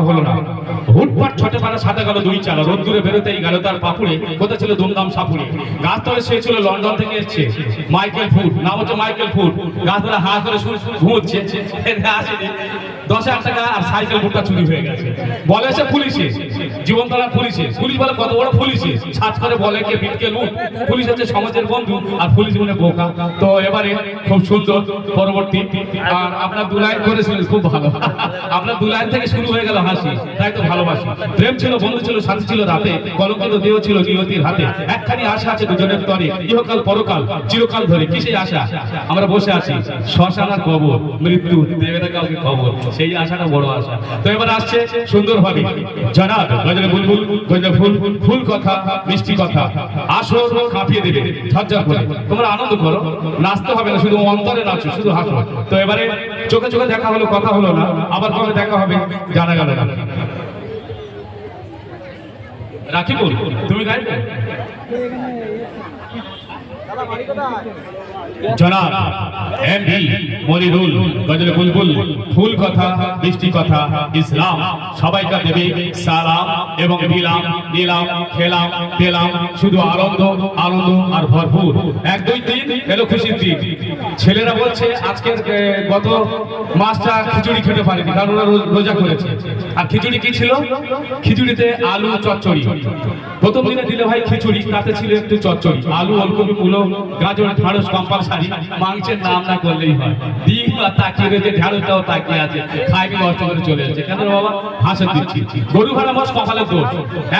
হলো না। হুটপাট ছটে পাড়া সাদা গেল দুই চালা। রোদ্দুরে বেরোতেই গেল তার পাপুড়ে। কোথায় ছিল দুমদাম সাপুড়ে? গাছ তলে সে ছিল লন্ডন থেকে এসছে। মাইকেল ফুড নাম হচ্ছে মাইকেল ফুড গাছ তলে হাত ধরে শুয়ে শুয়ে ঘুমোচ্ছে। দশ হাজার টাকা আর সাইকেল চুরি হয়ে গেছে। বলে পুলিশে। জীবনতলা পুলিশে। পুলিশ বলে, কত বড় পুলিশে? করে বলে, কে পিটকে লুট? পুলিশ হচ্ছে সমাজের বন্ধু আর পুলিশ মনে বোকা। তো এবারে খুব সুন্দর পরবর্তী। আর আপনার দু লাইন করেছিলেন, খুব ভালো। আপনার দু লাইন থেকে শুরু হয়ে গেল হাসি। তাই তো ভালোবাসি। প্রেম ছিল, বন্ধু ছিল সাথী ছিল রাতে। কলঙ্কিত দেহ ছিল নিয়তির হাতে। একখানি আশা আছে দুজনের তরে। ইহকাল, পরকাল, চিরকাল ধরে। কিসে আশা? আমরা বসে আছি। শ্মশান কবর। মৃত্যু দেবে না কাউকে খবর। সেই আশাটা বড় আশা। তো এবার আসছে সুন্দরভাবে। জনাব, গজলে বুলবুল, গজলে ফুল ফুল কথা, মিষ্টি কথা। আসো কাঁপিয়ে দেবে। ঝরঝর করে। তোমরা আনন্দ করো। নাচতে হবে না, শুধু অন্তরে নাচো, শুধু হাসো। তো এবারে চোখে চোখে দেখা হলো, কথা হলো না। আবার কবে দেখা হবে, জানা গেল না। রাখিবুল তুমি গাইবে জনাব এম ভি মনিরুল গজল বুলবুল, ফুল কথা বৃষ্টি কথা, ইসলাম, সবাইকে দেবে সালাম এবং নিলাম নিলাম, খেলাম, পেলাম, শুধু আনন্দ আনন্দ আর ভরপুর। এক, দুই, তিন। এলো খুশির দিন। ছেলেরা বলছে আজকে গত মাসটা খিচুড়ি খেতে পারেনি, কারণ ওরা রোজা করেছে। আর খিচুড়ি কি ছিল? খিচুড়িতে আলু চচ্চড়ি। প্রথম দিনে দিলে ভাই খিচুড়ি, তাতে ছিল একটু চচ্চড়ি। আলু অল্প কুলো, গাজর, ঢাড়স, কম্পালসারি, মাংসের নাম না করলেই হয়। ডিম বা তাকিয়ে রয়েছে, ঢাড়সটাও তাকিয়ে আছে খাইকে নষ্ট করে চলে যাচ্ছে কেন বাবা? হাসে দিচ্ছি গরু ভাড়া মাস কপালের দোষ।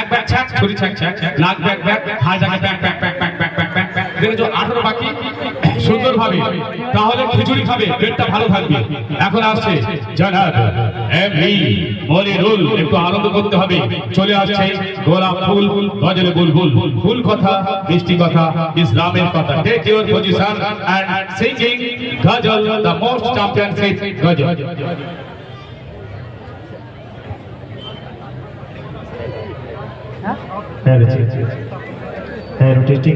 এক ব্যাগ ছ্যাক, ছুরি ছ্যাক ছাক নাক ব্যাগ ব্যাগ হাজাকে ব্যাগ ব্যাগ ব্যাগ ব্যাগ ব্যাগ ব্যাগ। দেখেছ আঠারো বাকি। সুন্দরভাবে। তাহলে খিচুড়ি খাবে, পেটটা ভালো থাকবে। এখন আসছে জানাব এম ই মনিরুল। একটু আনন্দ করতে হবে। চলে আসছে গোলাপ ফুল গজলে বুলবুল। ফুল কথা, মিষ্টি কথা ইসলামের কথা। Take your position and singing ghazal the most championship ghazal. Hello hello testing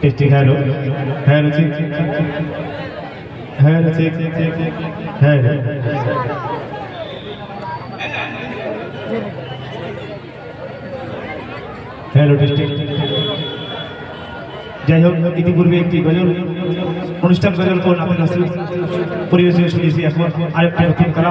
testing hello hello hello hello hello testing যাই হোক ইতিপূর্বে একটি গজল অনুষ্ঠান গজল কোন আপনার পরিবেশনে শুনেছি এখন আরেকটি নতুন করা